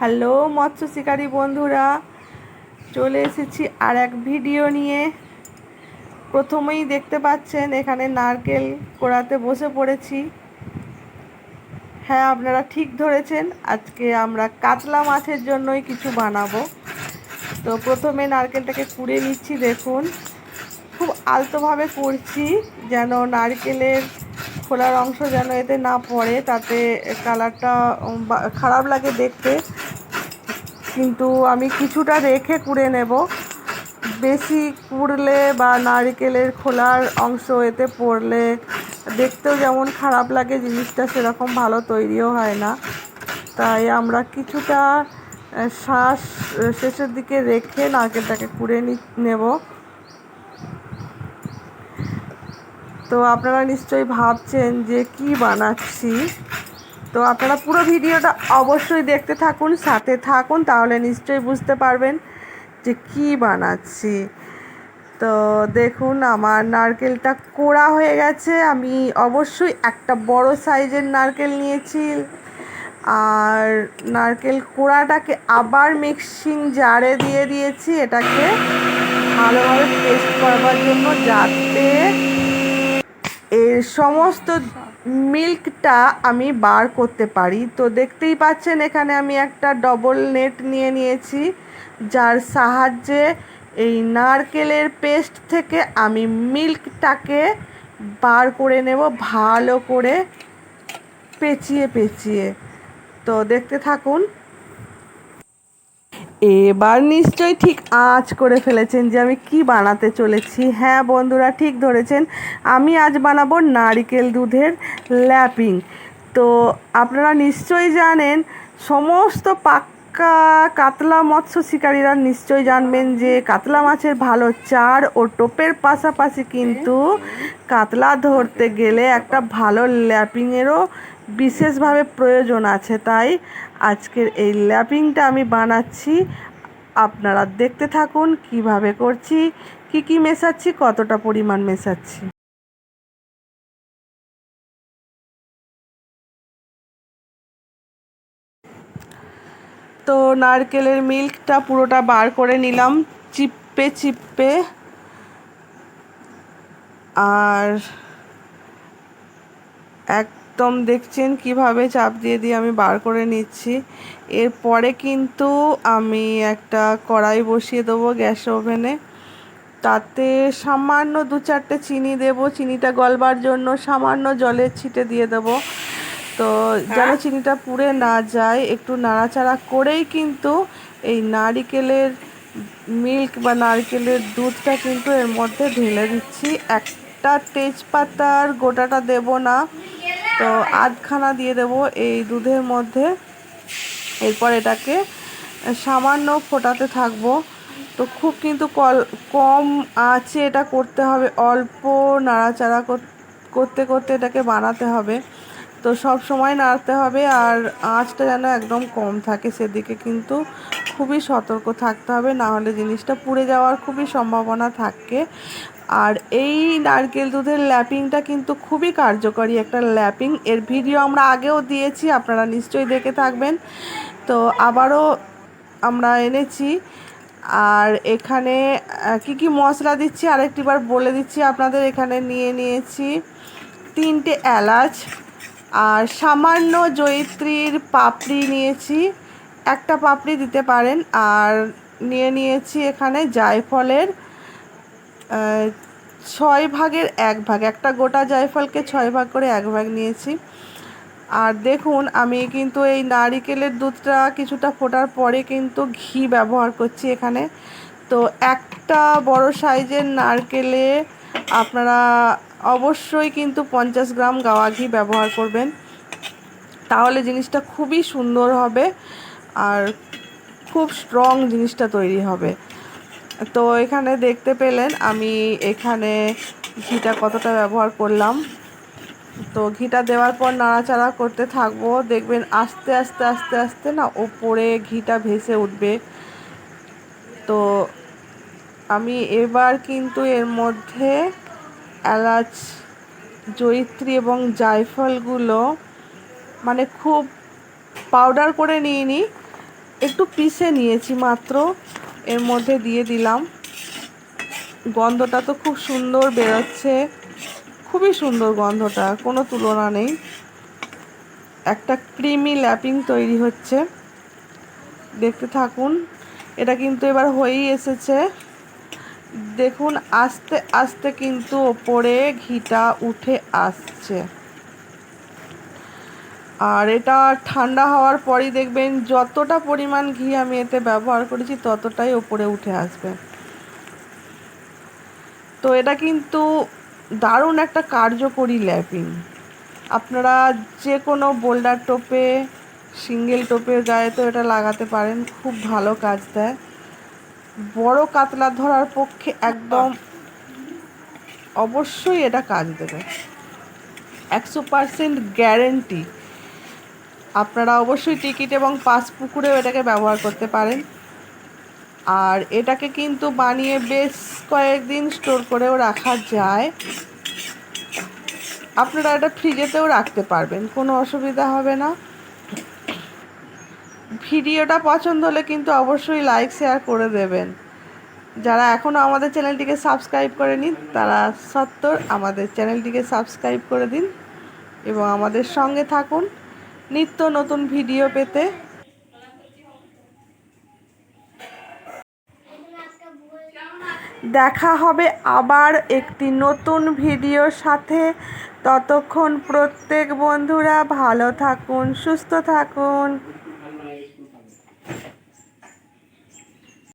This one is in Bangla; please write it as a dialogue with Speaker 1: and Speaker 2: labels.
Speaker 1: হ্যালো মৎস্য শিকারী বন্ধুরা, চলে এসেছি আর এক ভিডিও নিয়ে। প্রথমেই দেখতে পাচ্ছেন এখানে নারকেল কোড়াতে বসে পড়েছি। হ্যাঁ আপনারা ঠিক ধরেছেন, আজকে আমরা কাতলা মাছের জন্যই কিছু বানাবো। তো প্রথমে নারকেলটাকে কুড়ে নিচ্ছি, দেখুন। খুব আলতোভাবে করছি যেন নারকেলের খোলার অংশ যেন এতে না পড়ে, তাতে কালারটা খারাপ লাগে দেখতে। কিন্তু আমি কিছুটা রেখে কুড়ে নেব। বেশি কুড়লে বা নারকেলের খোলার অংশ এতে পড়লে দেখতেও যেমন খারাপ লাগে, জিনিসটা সেরকম ভালো তৈরিও হয় না। তাই আমরা কিছুটা শ্বাস শেষের দিকে রেখে নারকেলটাকে কুড়ে নি, নেব। তো আপনারা নিশ্চয়ই ভাবছেন যে কি বানাচ্ছি? তো আপনারা পুরো ভিডিওটা অবশ্যই দেখতে থাকুন, সাথে থাকুন, তাহলে নিশ্চয়ই বুঝতে পারবেন যে কি বানাচ্ছি। তো দেখুন, আমার নারকেলটা কোড়া হয়ে গেছে। আমি অবশ্যই একটা বড় সাইজের নারকেল নিয়েছি। আর নারকেল কোড়াটাকে আবার মিক্সিং জারে দিয়ে দিয়েছি। এটাকে ভালোভাবে পেস্ট করবার জন্য যাতে এর সমস্ত মিল্কটা আমি বার করতে পারি। তো দেখতেই পাচ্ছেন, এখানে আমি একটা ডবল নেট নিয়ে নিয়েছি, যার সাহায্যে এই নারকেলের পেস্ট থেকে আমি মিল্কটাকে বার করে নেব, ভালো করে পেঁচিয়ে পেঁচিয়ে। তো দেখতে থাকুন। এবার নিশ্চয়ই ঠিক আঁচ করে ফেলেছেন যে আমি কি বানাতে চলেছি। হ্যাঁ বন্ধুরা, ঠিক ধরেছেন। আমি আজ বানাবো নারিকেল দুধের ল্যাপিং। তো আপনারা নিশ্চয়ই জানেন, সমস্ত পাক্কা কাতলা মৎস্য শিকারীরা নিশ্চয়ই জানবেন যে কাতলা মাছের ভালো চার ও টোপের পাশাপাশি কিন্তু কাতলা ধরতে গেলে একটা ভালো ল্যাপিংয়েরও বিশেষভাবে প্রয়োজন আছে, তাই আজকের এই ল্যাপিংটা আমি বানাচ্ছি। আপনারা দেখতে থাকুন, কীভাবে করছি, কি কি মেশাচ্ছি, কতটা পরিমাণ মেশাচ্ছি। তো নারকেলের মিল্কটা পুরোটা বার করে নিলাম চিপ্পে চিপ্পে আর এক একদম দেখছেন কীভাবে চাপ দিয়ে দিয়ে আমি বার করে নিচ্ছি। এরপরে কিন্তু আমি একটা কড়াই বসিয়ে দেবো গ্যাস ওভেনে। তাতে সামান্য দু চারটে চিনি দেব। চিনিটা গলবার জন্য সামান্য জলের ছিটে দিয়ে দেব। তো যেন হ্যাঁ। চিনিটা পুড়ে না যায় একটু নাড়াচাড়া করেই কিন্তু এই নারিকেলের মিল্ক বা নারকেলের দুধটা কিন্তু এর মধ্যে ঢেলে দিচ্ছি। একটা তেজপাতার গোটাটা দেব না। তো আধখানা দিয়ে দেব এই দুধের মধ্যে। এরপর এটাকে সামান্য ফোটাতে থাকব। তো খুব কিন্তু কল, কম আঁচে এটা করতে হবে, অল্প নাড়াচাড়া করতে করতে এটাকে বানাতে হবে। তো সব সময় নাড়তে হবে আর আঁচটা যেন একদম কম থাকে, সেদিকে কিন্তু খুবই সতর্ক থাকতে হবে। না হলে জিনিসটা পুড়ে যাওয়ার খুবই সম্ভাবনা থাকে। আর এই নারকেল দুধের ল্যাপিংটা কিন্তু খুবই কার্যকরী একটা ল্যাপিং। এর ভিডিও আমরা আগেও দিয়েছি, আপনারা নিশ্চয়ই দেখে থাকবেন। তো আবারও আমরা এনেছি। আর এখানে কি কি মশলা দিচ্ছি আরেকটিবার বলে দিচ্ছি আপনাদের। এখানে নিয়ে নিয়েছি তিনটে এলাচ, আর সামান্য জয়িত্রীর পাপড়ি নিয়েছি। একটা পাপড়ি দিতে পারেন। আর নিয়ে নিয়েছি এখানে জায়ফলের ছয় ভাগের এক ভাগ, একটা গোটা জায়ফলকে ছয় ভাগ করে এক ভাগ নিয়েছি। আর দেখুন, আমি কিন্তু এই নারিকেলের দুধটা কিছুটা ফোটার পরে কিন্তু ঘি ব্যবহার করছি এখানে। তো একটা বড় সাইজের নারকেলে আপনারা অবশ্যই কিন্তু পঞ্চাশ গ্রাম গাওয়া ঘি ব্যবহার করবেন। তাহলে জিনিসটা খুবই সুন্দর হবে আর খুব স্ট্রং জিনিসটা তৈরি হবে। তো এখানে দেখতে পেলেন আমি এখানে ঘিটা কতটা ব্যবহার করলাম। তো ঘিটা দেওয়ার পর নাড়াচাড়া করতে থাকব। দেখবেন আস্তে আস্তে আস্তে আস্তে না ওপরে ঘিটা ভেসে উঠবে। তো আমি এবার কিন্তু এর মধ্যে এলাচ, জয়িত্রী এবং জায়ফলগুলো মানে খুব পাউডার করে নিয়ে নিই। একটু পিষে নিয়েছি মাত্র। এর মধ্যে দিয়ে দিলাম। গন্ধটা তো খুব সুন্দর বেরোচ্ছে। খুবই সুন্দর গন্ধটা, কোনো তুলনা নেই। একটা ক্রিমি ল্যাপিং তৈরি হচ্ছে। দেখতে থাকুন, এটা কিন্তু এবার হয়েই এসেছে। দেখুন, আস্তে আস্তে কিন্তু ওপরে ঘিটা উঠে আসছে। আর এটা ঠান্ডা হওয়ার পরই দেখবেন যতটা পরিমাণ ঘি আমি এতে ব্যবহার করেছি ততটাই ওপরে উঠে আসবে। তো এটা কিন্তু দারুণ একটা কার্যকরী ল্যাপিং। আপনারা যে কোনো বোল্ডার টোপে, সিঙ্গেল টোপের গায়ে তো এটা লাগাতে পারেন, খুব ভালো কাজ দেয়। বড় কাতলা ধরার পক্ষে একদম অবশ্যই এটা কাজ দেবে। একশো পারসেন্ট গ্যারেন্টি। আপনারা অবশ্যই টিকিট এবং পাঁচ পুকুরেও এটাকে ব্যবহার করতে পারেন। আর এটাকে কিন্তু বানিয়ে বেশ কয়েকদিন স্টোর করেও রাখা যায়। আপনারা এটা ফ্রিজেতেও রাখতে পারবেন, কোনো অসুবিধা হবে না। ভিডিওটা পছন্দ হলে কিন্তু অবশ্যই লাইক, শেয়ার করে দেবেন। যারা এখনও আমাদের চ্যানেলটিকে সাবস্ক্রাইব করেনি, তারা সত্তর আমাদের চ্যানেলটিকে সাবস্ক্রাইব করে দিন এবং আমাদের সঙ্গে থাকুন। নিত্য নতুন ভিডিও পেতে। দেখা হবে আবার একটি নতুন ভিডিওর সাথে। ততক্ষণ প্রত্যেক বন্ধুরা ভালো থাকুন, সুস্থ থাকুন।